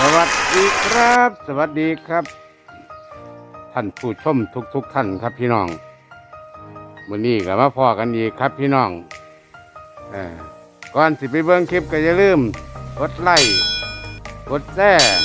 สวัสดีครับ สวัสดีครับ ท่านผู้ชมทุกทุกๆท่านครับพี่น้องวันนี้ก็มาพอกันอีกครับพี่น้องอก่อนสิไปเบิ่งคลิปก็อย่าลืมกดไลค์กดแชร์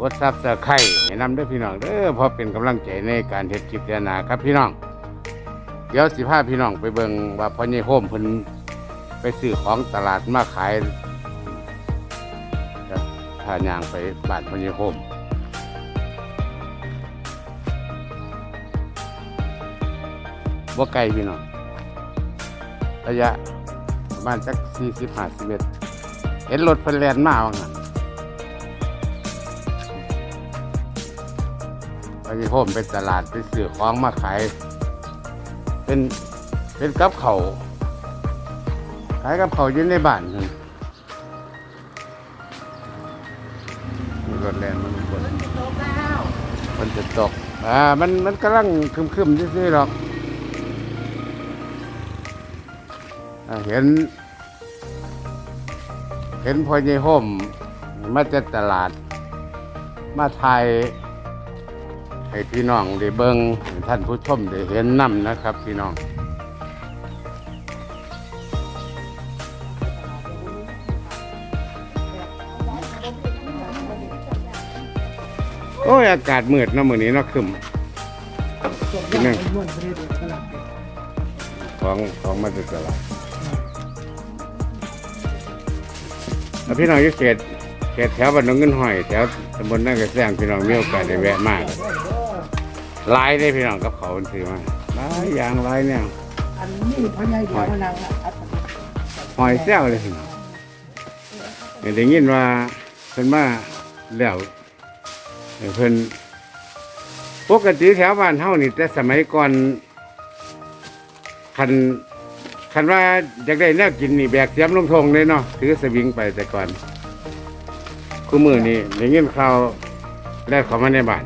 กดซับสไครต์ให้นำด้วยพี่น้องเด้อพอเป็นกำลังใจในการเฮ็ดคลิปเดือนาครับพี่น้อง เดี๋ยวสิพาพี่น้องไปเบิ่งว่าพ่อใหญ่โฮมเพิ่นไปซื้อของตลาดมาขาย พายางไปบ้านพญโฮมบ่าไกลพี่น้องระยะประมาณสักสี่สิบห้าสิบเมตรเห็นรถเพลนมาว่างั้นพญโฮมไปตลาดไปซื้อของมาขาย เป็นเป็นกับเขาขายกับเขายู่ในบ้านนั่น ตก อ่า มัน มันกำลังคึมๆซื่อๆหรอกอเห็น เห็นพ่อใหญ่ห่มมาจากตลาด มาไทยให้พี่น้องได้เบิงให้ท่านผู้ชมได้เห็นน้ำนะครับพี่น้อง อ้ย อากาศมืดเนาะมื้อนี้เนาะคึมกินนั่งม้วนไปเลยตลาดของของมาจากตลาดแล้วพี่น้องอยุเขตเขตแถวบ้านหนองเงินหอยแถวตำบลนั่งกระแซงพี่น้องมีโอกาสได้แวะมากหลายได้พี่น้องกับเขามันซื้อมาหลายอย่างหลายแนวอันนี้พ่อใหญ่เดียวมานางอัดหอยแซวเลยพี่น้องเห็นได้ยินว่าเพิ่นมาแล้ว เพิ่นปกติแถวบ้านเฮานี่ แต่สมัยก่อนคันคันว่าอยากได้แนวกินนี่แบกเสียมลงทงเลยเนาะถือสวิงไปแต่ก่อนคู่มือนี่ได้ยินข่าวแลกเขามาในบ้าน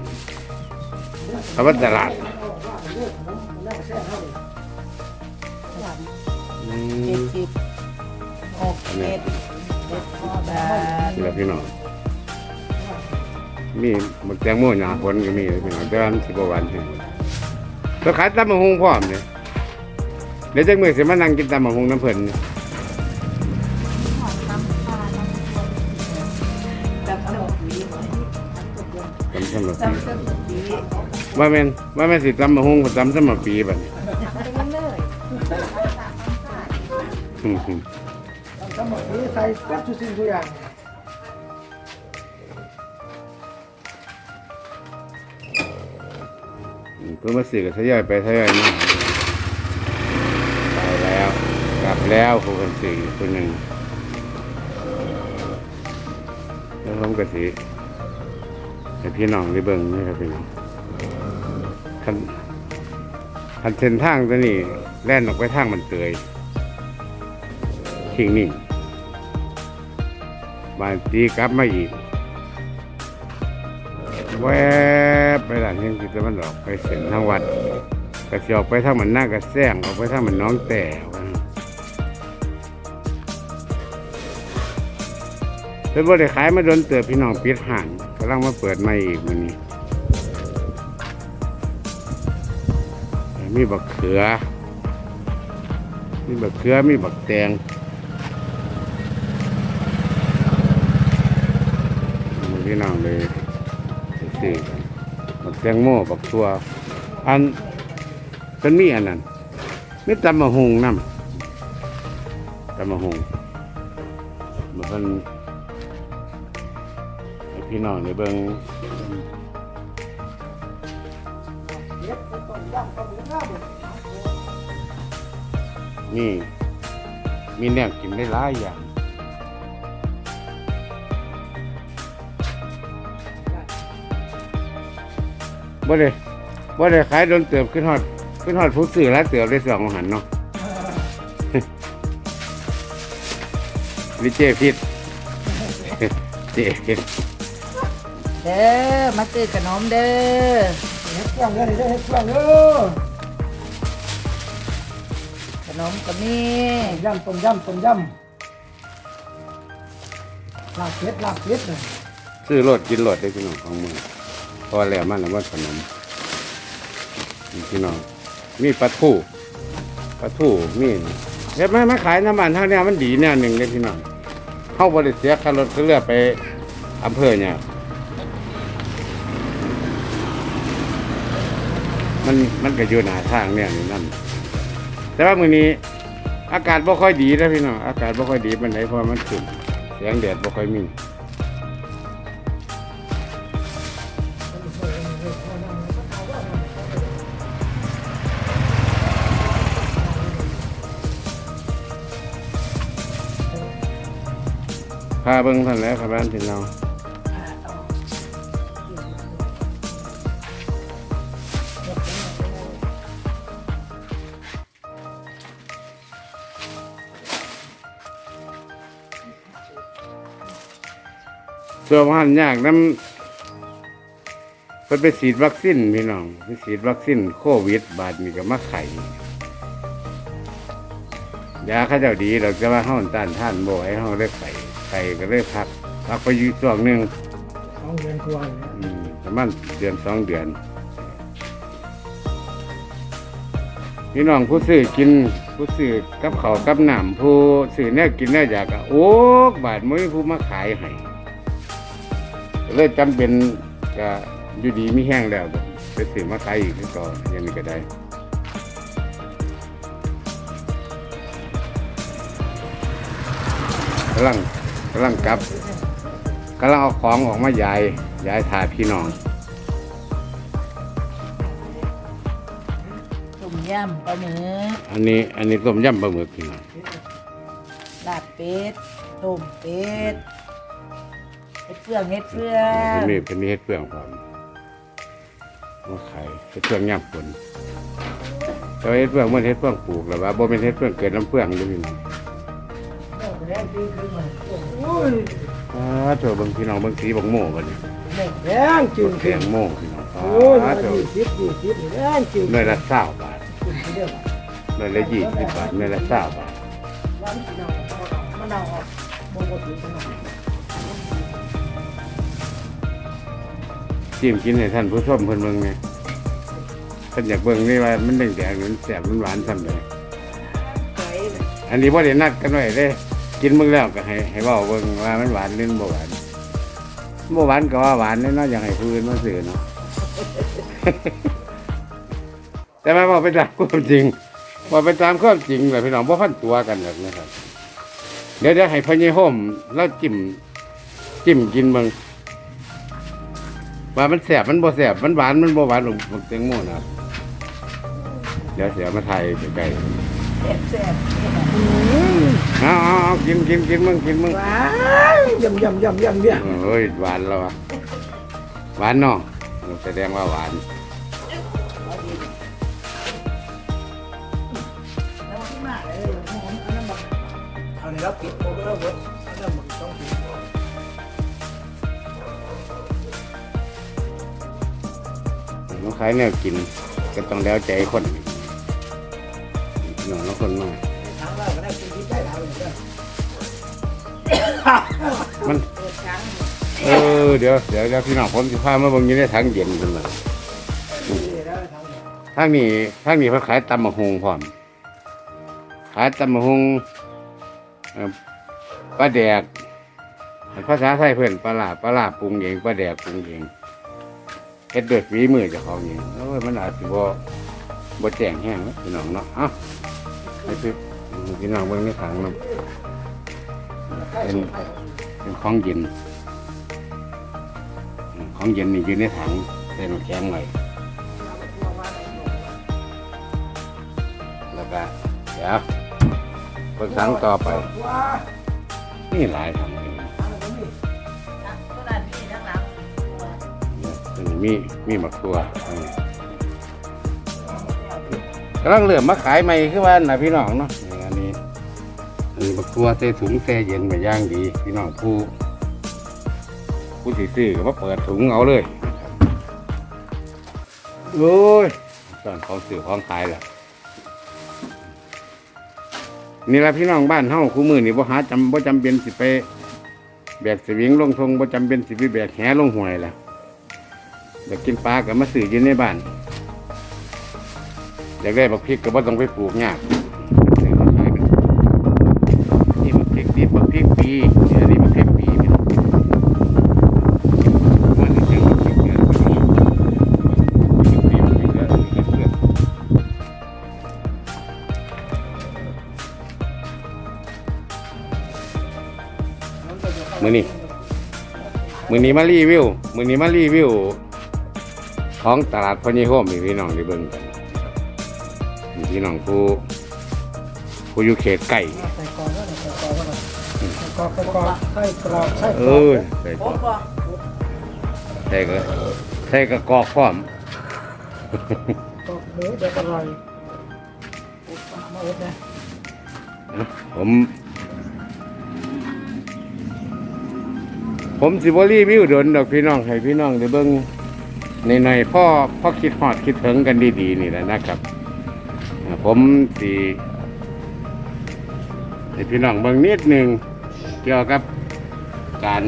เขาว่าตลาดอืเจ็ดมสิบหกเจ็ดเจ็ดสิบบาท นี่แหละพี่น้อง มีมึกแตงโมหนาผลก็มีเลยพี่น้อนสิบกว่าวันถึงแล้วขายตำมะฮุงพร้อมเนี่ยเดี๋ยวจักมือเสิมานั่งกินตำมะฮุงน้ำเพิ่นนี่จับสมุดวีตำสมจับปีว่าแม่นว่าแม่นสิตำมะฮุงกับตำสมปีบัดนี้เป็นเลยอืมทั้งหมดนี้ใส่แป๊บทุกสิ่งทุกอย่าง พิ่นมาซื้อก็ทยอยไปทยอยมาไปแล้ว กลับแล้วผู้คนซื้อคนหนึ่งแล้วผมก็สิให้พี่น้องได้เบิ่งนะครับพี่น้องคันคันเส้นทางตัวนี้แล่นออกไปทางมันเตยทิ้งนิ่งบานตีกลับมาอีกแว หลังยังกิตะวันออกไปเส้นทางวัดกระจอกไปทางมันหน้ากระแซงออกไปทางมันน้องแต่ว่าเป็นบ่ได้ขายมาโดนเติบพี่น้องปิดห่านกำลังมาเปิดใหม่อีกวันนี้ มีบักเขือ มีบักเขือ มีบักแตงพี่น้องเลยซื้อ แตงโมบักทัวอันเป็นมีอันนั้นมีตำมะฮุงน้ำตำมะฮุงมันเป็นพี่น้องในเบิง้งต้นหน้าบนนี่มีแนวกินได้หลายอย่าง บ่ได้บ่ได้ขายโดนเติบขึ้นฮอดขึ้นฮอดผู้ซื้อแล้วเติบได้สองหันเนาะวิเจพิษเจพิษเด้อมาซื้อขนมเด้อเฮ็ดเครื่องเลยเฮ็ดเครื่องเออขนมก็มีย่ำต้มยำต้มยำลาบเป็ดลาบเป็ดเลยซื้อรถกินรถได้พี่น้องของมือพ อแล้วมันแล้วว่าขนมพี่น้องมีปลาทูปลาทูมีเฮ็ดมามาขายน้ำมันเท่านี้มันดีแนวหนึ่งเลยพี่น้องเข้าบริเสียค่ารถก็เลือกไปอำเภอเนี่ยมันมันก็อยู่หนาทางเนี่ยนี่นั่นแต่ว่ามือนี้ อากาศบ่ค่อยดีนะพี่น้องอากาศบ่ค่อยดีปานใดเพราะว่ามันขึ้นแสงแดดบ่ค่อยมี พาเบิ่งท่านแล้วครับบ้านพี่น้องตัวพันยากน้ำเพิ่นไปฉีดวัคซีนพี่น้องไปฉีดวัคซีนโควิด บาดนี้ก็มาไข่ยาเขาเจ้าดีเราจะว่าเฮาต้านท่านบ่ให้เฮาได้ไข่ ไข่ก็เลยพักพักไปอยู่ช่วงหนึงสองเดือนกว่าเนี่ยอืมประมาณเดือนสองเดือน พี่น้องผู้ซื้อกินผู้ซื้อกับเขาวกับน้ำผู้ซื้อเนี่ยกินเนี่ยอยากอะโอ้บาทมือผู้มาขายให้ก็เลยจำเป็นก็อยู่ดีไม่แห้งแล้วไปซื้อมาขายอีกก็อยังนี้ก็ได้กำลัง กำลังกลับกำลังเอาของออกมายายยายถาพี่น้องต้มยำปลาหมึกอันนี้อันนี้ต้มยำปลาหมึกพี่น้องลาบเป็ดต้มเป็ดเฮ็ดเฟืองเฮ็ดเฟืออังนนี้เป็นเฮ็ดเปลืองพร้อมมาขายเฮ็ดเปลืองย่ำปนแต่ว่าเฮ็ดเปลืองมันเฮ็ดเปลืองปลูกแล้วว่าบ่เป็นเฮ็ดเปลืองเกิดน้ำเปลืองเด้อพี่น้องแรงจริงขึ้นมาโอ้ยอ่าเถอะเบิ่งพี่น้องเบิ่งสีบักโม่บัดนี้แรงจริงแกขึ้นงโม่พี่น้องอ่โอ้ยมาาเถอะยี่สิบยี่สิบแรงจริงหน่วยละ20บาทขึ้นไปเรื่อยหน่วยละ20บาทหน่วยละ20บาทวันที่เรามันเอาออกบ่บ่ถึงขนาดจิ้มกินให้ท่านผู้ชมเพิ่นเบิ่งแหน่เพิ่นอยากเบิ่งนี่ว่ามันแดงๆมันแซ่บมันหวานซำใดไก่อันนี้ว่าได้นัดกันไว้เด้ กินมึงแล้วก็ให้ให้เว่าเบิ่งว่ามันหวานหรือบ่หวานบ่หวานก็ว่าหวานแน่เนาะอยากให้ผู้อื่นมาซื้อเนาะ แต่ว่าบอกไปตามความจริงว่าไปตามความจริงแหละพี่น้องบ่พันตัวกันแบบนี้ครับ เดี๋ยวเดี๋ยวให้พญายโฮมแล้วจิ้มจิ้มกินเบิ่งว่ามันแสบมันบ่แสบมันหวานมันบ่หวานหลงบักเตงโมนะครับ เดี๋ยวเสียมาไทยใกลแซ่บแซ่บ เอาเอาเอากินกินกินมึงกินมึงว้ายยำยำยำยำเนี่ยเฮ้ยหวานแล้วอะหวานเนาะเออแสดงว่าหวานแล้วที่มาเออหอมอันนั้นแบบเอาในรับปิดโมเดลเวิร์ดอันนั้นมันต้องปิดน้องขายแนวกินก็ต้องแล้วใจคนหน่อยแล้วคนมาทางเราก็ มันเออเดี๋ยวเดี๋ยวเดี๋ยวพี่น้องผมสิพามาเบิ่งอยู่ในถังเย็นกันเลยทางนี้ทางนี้ทางนี้เขาขายตำมะฮงพร้อมขายตำมะฮงปลาแดกภาษาไทยเพื่อนปลาลาปลาลาปรุงเองปลาแดกปรุงเองเฮ็ดเดือดฝีมือเจ้าของเองโอ้ยมันอาจสิบ่บ่แจ้งแห้งนะพี่น้องเนาะเอ้าให้พี่พี่น้องเบิ่งในถังเนาะ ใกล้สุดไปเป็นของเย็น ของเย็นนี่อยู่ในถังใส่น้ำแข็งไว้แล้วก็เดี๋ยวเปิดถังต่อไป นี่หลายถังเลยนี่มีมีมะครัวกำลังเริ่มมาขายใหม่คือว่าน่ะพี่น้องเนาะ อันนี้มะครัวใส่ถุงแช่เย็นไปย่างดีพี่น้องผู้ผู้สิซื้อก็มาเปิดถุงเอาเลยโอ้ยตอนของซื้อของขายแหละนี่ละพี่น้องบ้านเฮาคู่มือนี่บ่หาจำบ่จำเป็นสิไปแบกสวิงลงทงบ่จำเป็นสิไปแบกแหลงห้วยล่ะอยากกินปลาก็มาซื้ออยู่ในบ้านอยากได้บักพริกก็บ่ต้องไปปลูกยาก มือนี้มารีวิวมือนี้มารีวิว ของตลาดพญิโฮมมีพี่น้องได้เบิ่งกันมีพี่น้องผู้ผู้อยู่เขตใกล้ใส่กรอกก็ได้ใส่กรอกก็ได้ใส่กรอกใส่กรอกใส่กรอกใส่กเอรอกอใส่โอ้ก็บ่ใส่ก็ใส่ก็กอกพร้อมกรอกหมูจะอร่อยมาอุดนะผม ผมสิบรีวิวโดนดอกพี่น้องให้พี่น้องได้เบิ่งในในพ่อพ่อคิดฮอดคิดถึงกันดีๆนี่แหละนะครับ ผมสิให้พี่น้องเบิ่งนิดหนึ่งเกี่ยวกับการ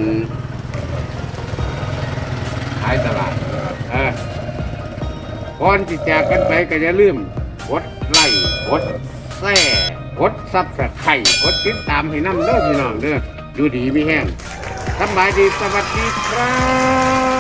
ขายตลาดก่อนที่จากกันไปก็อย่าลืมกดไลค์กดแซ่กดซับสไครต์กดติดตามให้น้ำเด้อพี่น้องเด้ออยู่ดีไมีแห้ง สำบายดีสวัสดีครับ